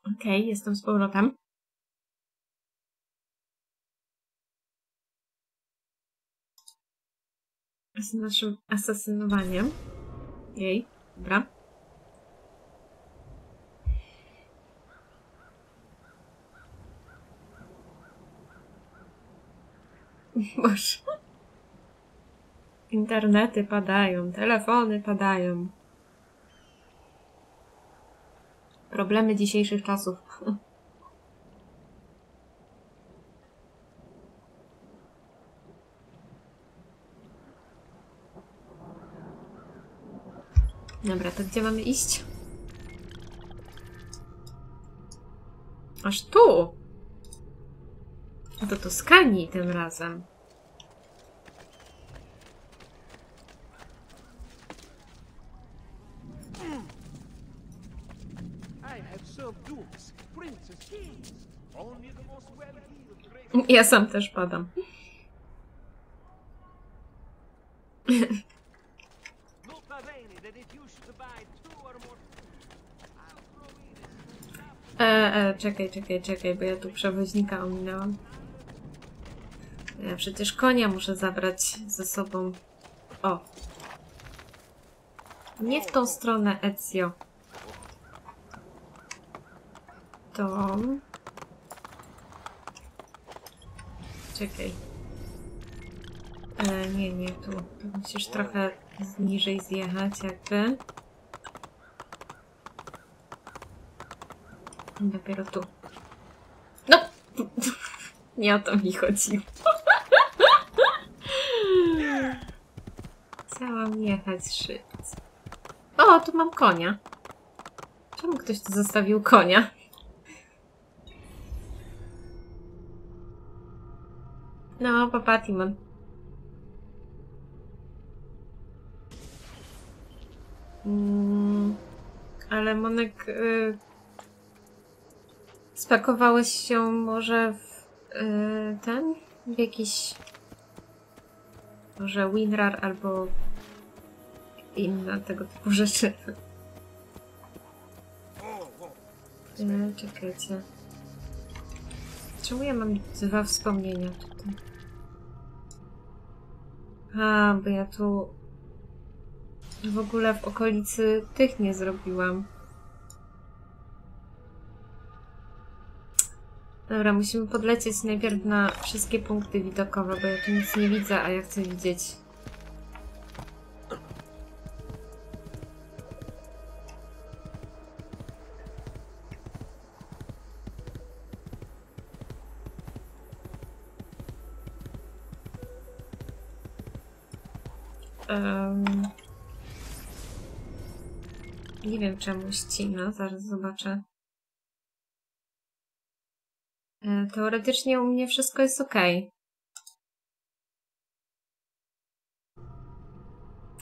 Okej, okay, jestem z powrotem. Z naszym asasynowaniem. Jej, dobra. Boże. Internety padają, telefony padają. Problemy dzisiejszych czasów. Dobra, to gdzie mamy iść? Aż tu! Do Toskanii tym razem. Ja sam też padam. E, e, czekaj, czekaj, czekaj, bo ja tu przewoźnika ominęłam. Ja przecież konia muszę zabrać ze sobą. O. Nie w tą stronę, Ezio. To... Czekaj. E, nie, nie, tu. musisz trochę niżej zjechać, jakby. Dopiero tu. No! Nie o to mi chodzi. Chciałam jechać szybciej. O, tu mam konia. Czemu ktoś tu zostawił konia? No, papa Timon. Mm, ale Monek... Y spakowałeś się może w y ten? W jakiś... Może WinRAR albo inne tego typu rzeczy. Y czekajcie. Czemu ja mam dwa wspomnienia tutaj? A, bo ja tu w ogóle w okolicy tych nie zrobiłam. Dobra, musimy podlecieć najpierw na wszystkie punkty widokowe, bo ja tu nic nie widzę, a ja chcę widzieć. Nie wiem czemu ścina, zaraz zobaczę. E, teoretycznie u mnie wszystko jest ok.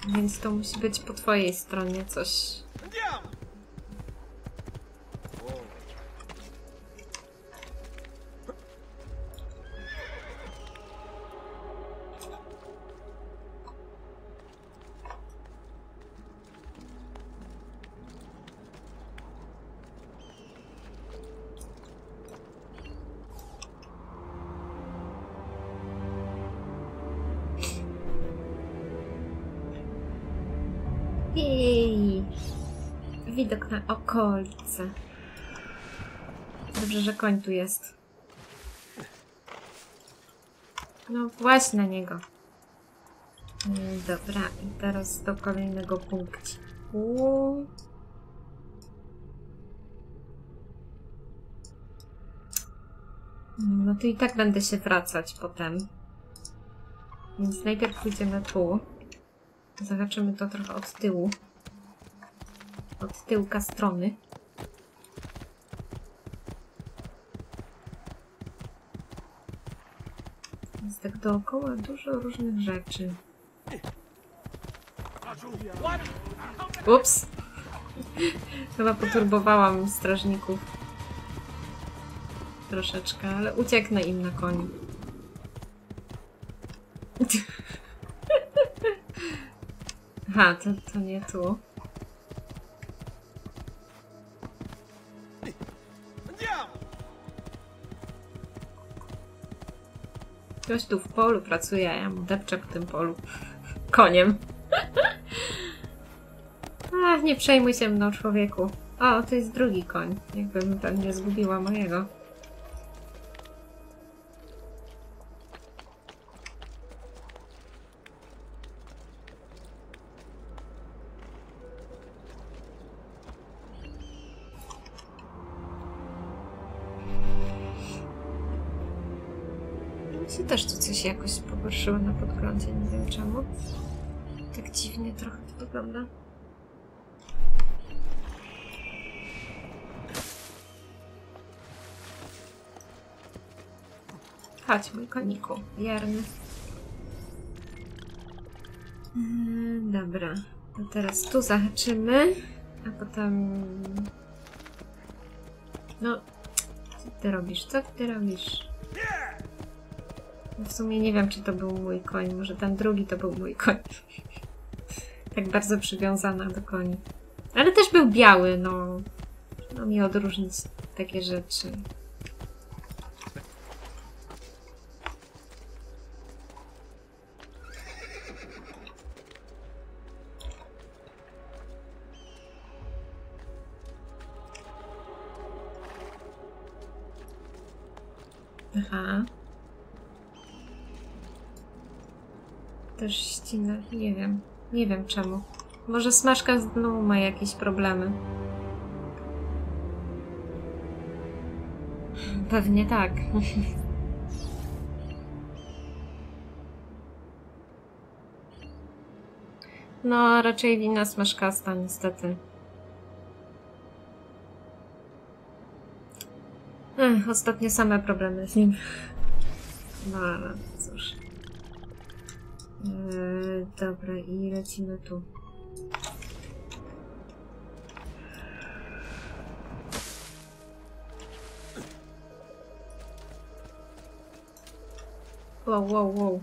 Więc to musi być po twojej stronie coś. Widok na okolice. Dobrze, że koń tu jest. No właśnie na niego. Mm, dobra, i teraz do kolejnego punktu. No to i tak będę się wracać potem. Więc najpierw pójdziemy tu. Zahaczymy to trochę od tyłu. Od tyłka strony. Jest tak dookoła dużo różnych rzeczy. Ups! Chyba poturbowałam strażników. Troszeczkę, ale ucieknę im na koni. Aha, to, to nie tu. Ktoś tu w polu pracuje, a ja mu depczę w tym polu. Koniem. Ach, nie przejmuj się mną, człowieku. O, to jest drugi koń. Jakbym pewnie zgubiła mojego. Pogorszyło na podglądzie, nie wiem czemu. Tak dziwnie trochę to wygląda. Chodź, mój koniku, wierny. Yy, dobra, to teraz tu zahaczymy, a potem... No, co ty robisz? Co ty robisz? W sumie nie wiem, czy to był mój koń. Może ten drugi to był mój koń. tak bardzo przywiązana do koni. Ale też był biały, no. No mi odróżnić takie rzeczy. Aha. Też ścina. Nie wiem. Nie wiem czemu. Może Smaszka znowu ma jakieś problemy. Pewnie tak. No, raczej wina Smaszkasta, niestety. Ech, same problemy z nim. No, ale. Eee, dobra, i lecimy tu. Wow, wow, wow.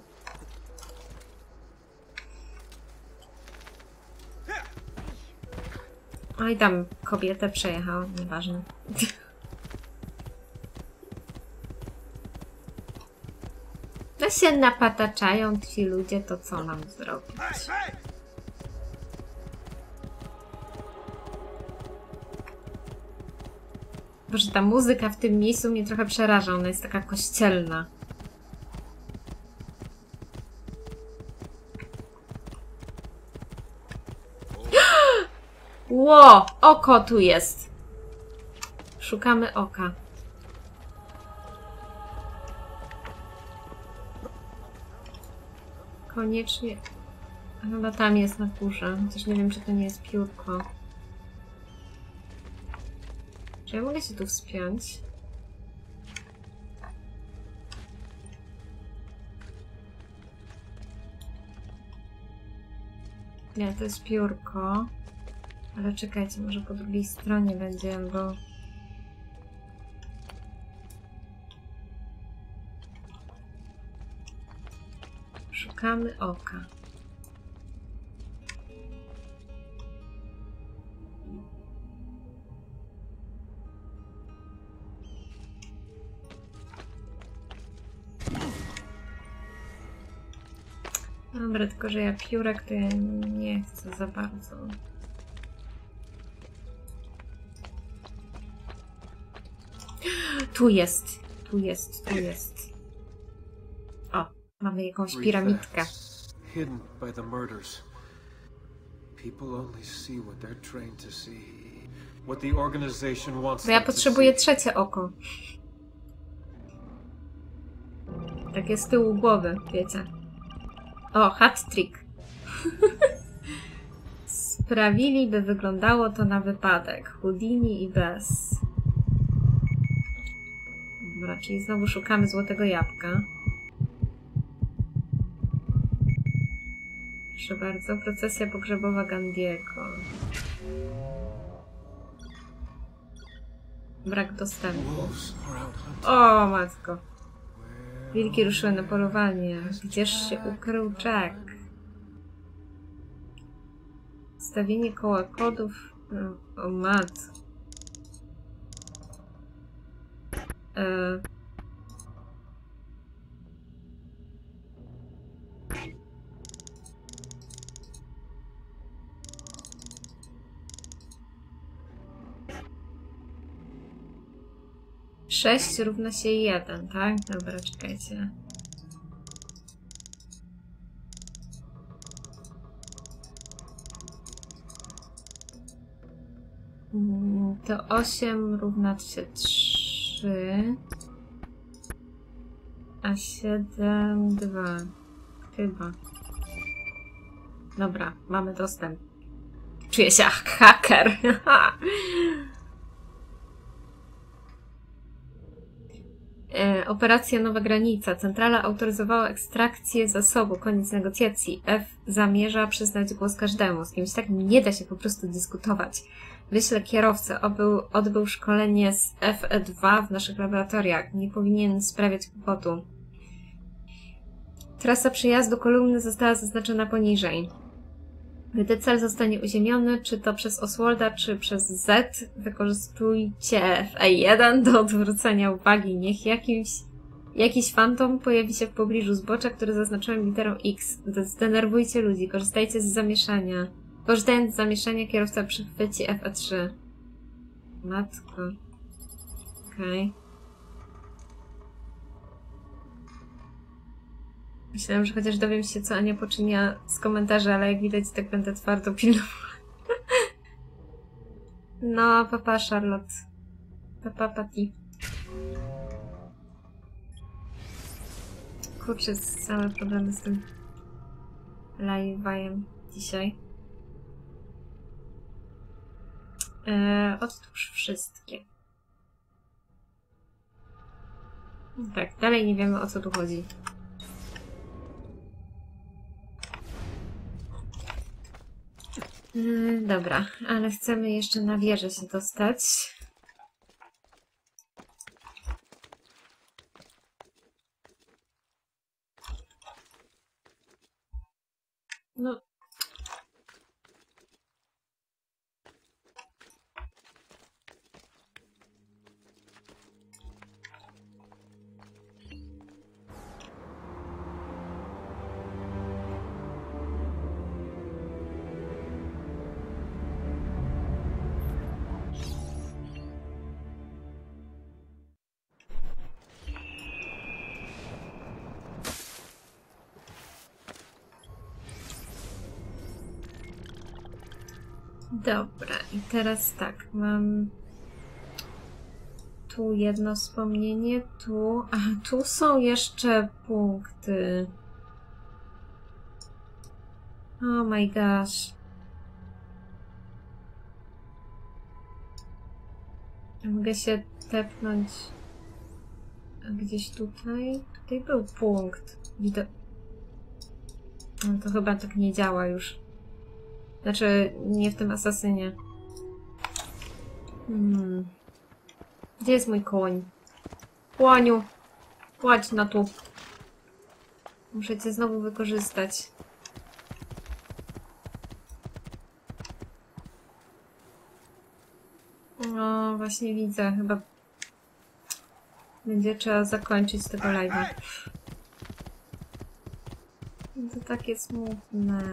Oj, tam kobietę przejechała, nieważne. No się napataczają ci ludzie, to co mam zrobić? Boże, ta muzyka w tym miejscu mnie trochę przeraża, ona jest taka kościelna. Ło! Oko tu jest! Szukamy oka. Koniecznie. Chyba tam jest na górze. Chociaż nie wiem, czy to nie jest piórko. Czy ja mogę się tu wspiąć? Nie, to jest piórko. Ale czekajcie, może po drugiej stronie będzie, bo... Szukamy oka. Dobra, tylko że ja piórek to ja nie chcę za bardzo. Tu jest, tu jest, tu jest. Mamy jakąś piramidkę. facts Hidden by the murders. People only see what they're trained to see. What the organization wants Bo ja potrzebuję trzecie oko. Takie z tyłu głowy, wiecie. O, hat trick. Sprawili, by wyglądało to na wypadek. Houdini i bez. Czyli znowu szukamy złotego jabłka. Proszę bardzo, procesja pogrzebowa Gandiego. Brak dostępu. O, matko. Wilki ruszyły na polowanie. Gdzież się ukrył Jack? Stawienie koła kodów. O, o mat. E... 6 równa się 1, tak? Dobra, czekajcie. Mm, To 8 równa się 3. A 7, 2. Chyba. Dobra, mamy dostęp. Czuję się jak haker. E, Operacja Nowa Granica. Centrala autoryzowała ekstrakcję zasobu. Koniec negocjacji. F zamierza przyznać głos każdemu. Z kimś takim nie da się po prostu dyskutować. Wyślę kierowcę. Obył, odbył szkolenie z FE2 w naszych laboratoriach. Nie powinien sprawiać kłopotu. Trasa przyjazdu kolumny została zaznaczona poniżej. Gdy cel zostanie uziemiony, czy to przez Oswalda, czy przez Z, wykorzystujcie FA1 do odwrócenia uwagi. Niech jakimś, jakiś fantom pojawi się w pobliżu zbocza, które zaznaczyłem literą X. Zdenerwujcie ludzi, korzystajcie z zamieszania. Korzystając z zamieszania, kierowca przychwyci FA3. Matko. Okej. Myślałam, że chociaż dowiem się, co Ania poczyniła z komentarzy, ale jak widać, tak będę twardo pilnowała. No, papa Charlotte. Papa Patty. Kurczę, same problemy z tym live'em dzisiaj. Eee, wszystkie. Tak, dalej nie wiemy o co tu chodzi. Dobra, ale chcemy jeszcze na wieżę się dostać. Dobra, i teraz tak, mam tu jedno wspomnienie, tu, a tu są jeszcze punkty. Oh my gosh. Mogę się tepnąć gdzieś tutaj. Tutaj był punkt. Wido... No to chyba tak nie działa już. Znaczy, nie w tym asasynie. Hmm. Gdzie jest mój koń? Łoniu! Płać na tu. Muszę cię znowu wykorzystać. No, właśnie widzę. Chyba będzie trzeba zakończyć tego live'a. To takie smutne.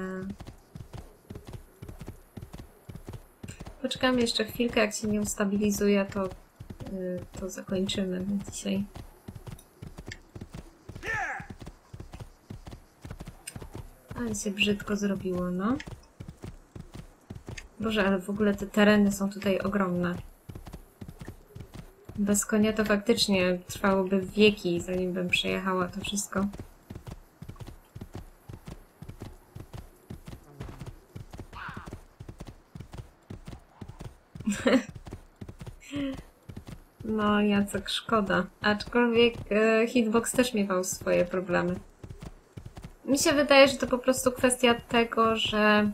Poczekamy jeszcze chwilkę, jak się nie ustabilizuje, to, yy, to zakończymy na dzisiaj. Ale się brzydko zrobiło, no. Boże, ale w ogóle te tereny są tutaj ogromne. Bez konia to faktycznie trwałoby wieki, zanim bym przejechała to wszystko. No, Jacek, szkoda. Aczkolwiek e, Hitbox też miewał swoje problemy. Mi się wydaje, że to po prostu kwestia tego, że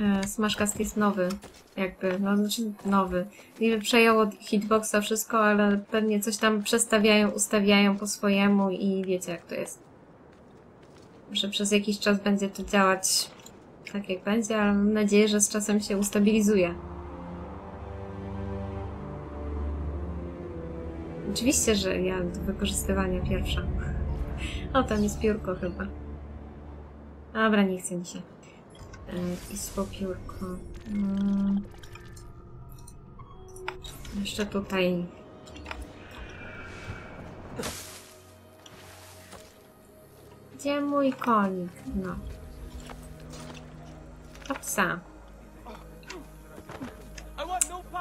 e, Smashcast jest nowy. Jakby, no znaczy nowy. Niby przejął od Hitboxa wszystko, ale pewnie coś tam przestawiają, ustawiają po swojemu i wiecie jak to jest. Że przez jakiś czas będzie to działać tak jak będzie, ale mam nadzieję, że z czasem się ustabilizuje. Oczywiście, że ja do wykorzystywania pierwsza. O, tam jest piórko chyba. Dobra, nie chce mi się. E, I po piórko. Yy. Jeszcze tutaj. Gdzie mój konik? No. To psa.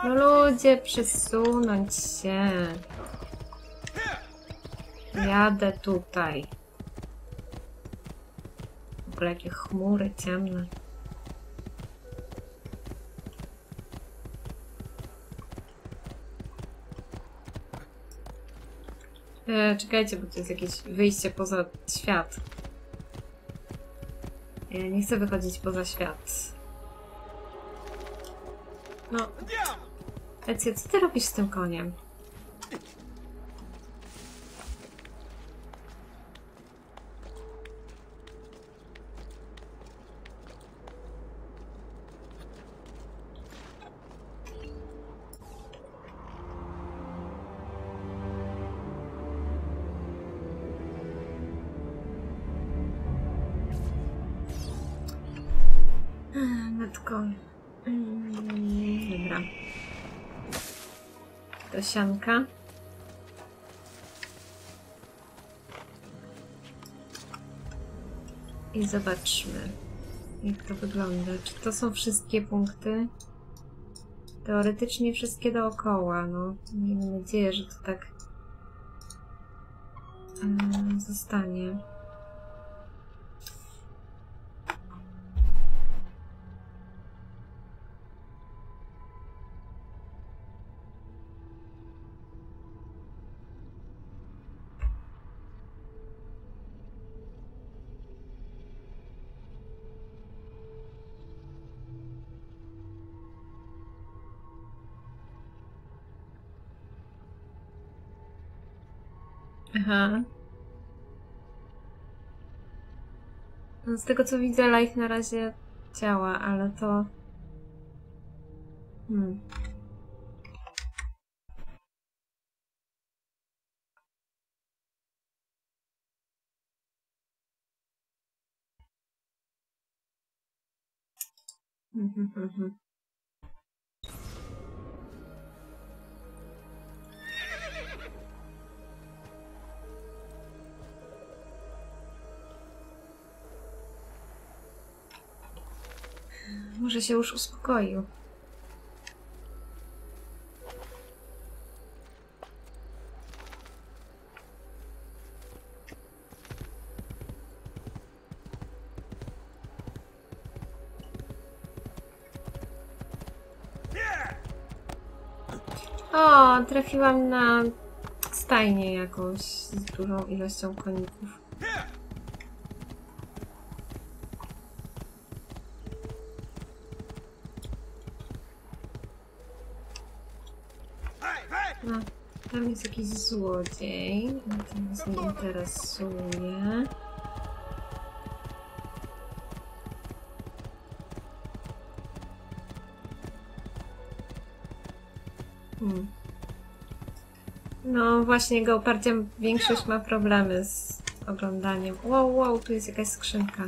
No ludzie, przesunąć się. Jadę tutaj. W ogóle jakie chmury ciemne. E, czekajcie, bo to jest jakieś wyjście poza świat. Ja nie chcę wychodzić poza świat. No. Ecja, co ty robisz z tym koniem? Matko. Dobra. Do sianka. I zobaczmy, jak to wygląda. Czy to są wszystkie punkty? Teoretycznie wszystkie dookoła, no. Miejmy nadzieję, że to tak mm, zostanie. Aha. No z tego co widzę, live na razie działa, ale to. Hmm. Mhm, Może się już uspokoił. O, trafiłam na stajnię jakąś z dużą ilością koników. No, tam jest jakiś złodziej. To nas nie interesuje. Hmm. No właśnie, Geopardziem większość ma problemy z oglądaniem. Wow, wow, tu jest jakaś skrzynka.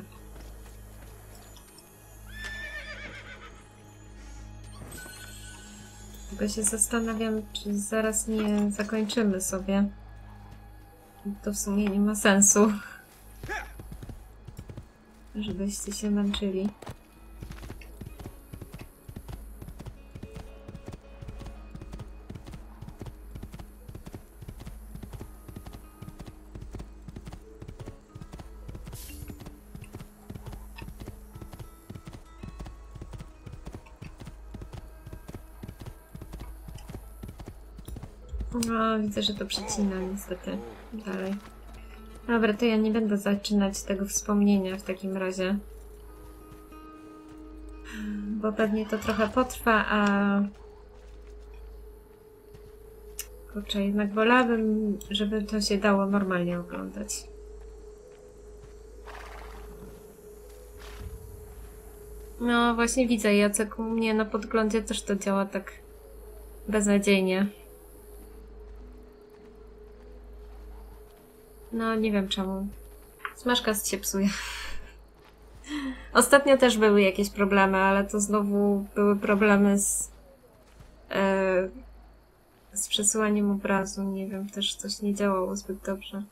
Tylko się zastanawiam, czy zaraz nie zakończymy sobie. To w sumie nie ma sensu. Żebyście się męczyli. Widzę, że to przecina niestety dalej. Dobra, to ja nie będę zaczynać tego wspomnienia w takim razie. Bo pewnie to trochę potrwa, a... Kurczę, jednak wolałabym, żeby to się dało normalnie oglądać. No, właśnie widzę, Jacek, u mnie na podglądzie też to działa tak beznadziejnie. No, nie wiem czemu. Smaszka się psuje. Ostatnio też były jakieś problemy, ale to znowu były problemy z, e, z przesyłaniem obrazu. Nie wiem, też coś nie działało zbyt dobrze.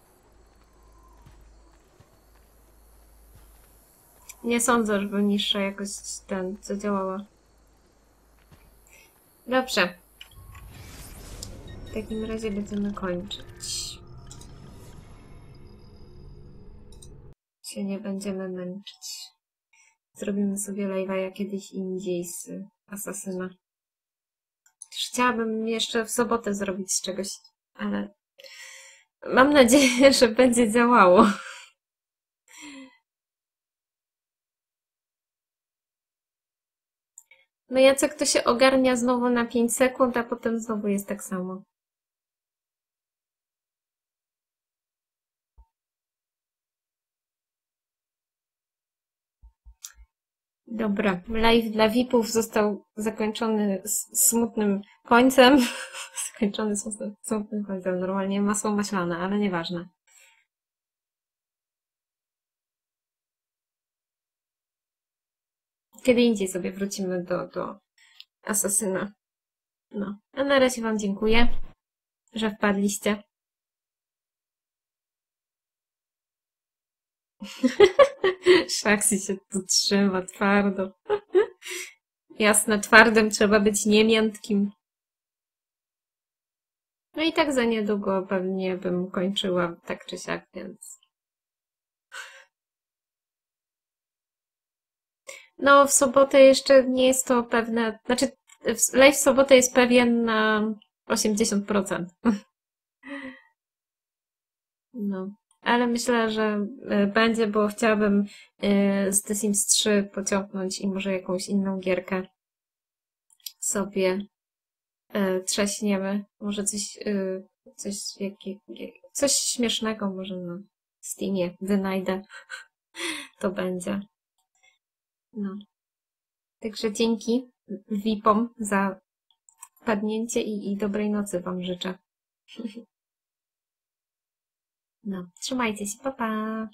Nie sądzę, żeby niższa jakość ten zadziałała. Dobrze. W takim razie będziemy kończyć. Się nie będziemy męczyć. Zrobimy sobie live'a jak kiedyś indziej z Asasyna. Też chciałabym jeszcze w sobotę zrobić czegoś, ale mam nadzieję, że będzie działało. No Jacek to się ogarnia znowu na 5 sekund, a potem znowu jest tak samo. Dobra, live dla VIP-ów został zakończony smutnym końcem. zakończony smutnym, smutnym końcem. Normalnie masło maślane, ale nieważne. Kiedy indziej sobie wrócimy do, do Asasyna. No, a na razie Wam dziękuję, że wpadliście. Szaksi się tu trzyma twardo. Jasne, twardym trzeba być niemiętkim. No i tak za niedługo pewnie bym kończyła tak czy siak, więc. No, w sobotę jeszcze nie jest to pewne. Znaczy, live w sobotę jest pewien na 80%. No, ale myślę, że y, będzie, bo chciałabym y, z The Sims 3 pociągnąć i może jakąś inną gierkę sobie y, trzaśniemy. Może coś, coś, jakie, coś śmiesznego może na Steamie wynajdę. To będzie. No. Także dzięki VIP-om za wpadnięcie i, i dobrej nocy Wam życzę. No, trzymajcie się, pa pa!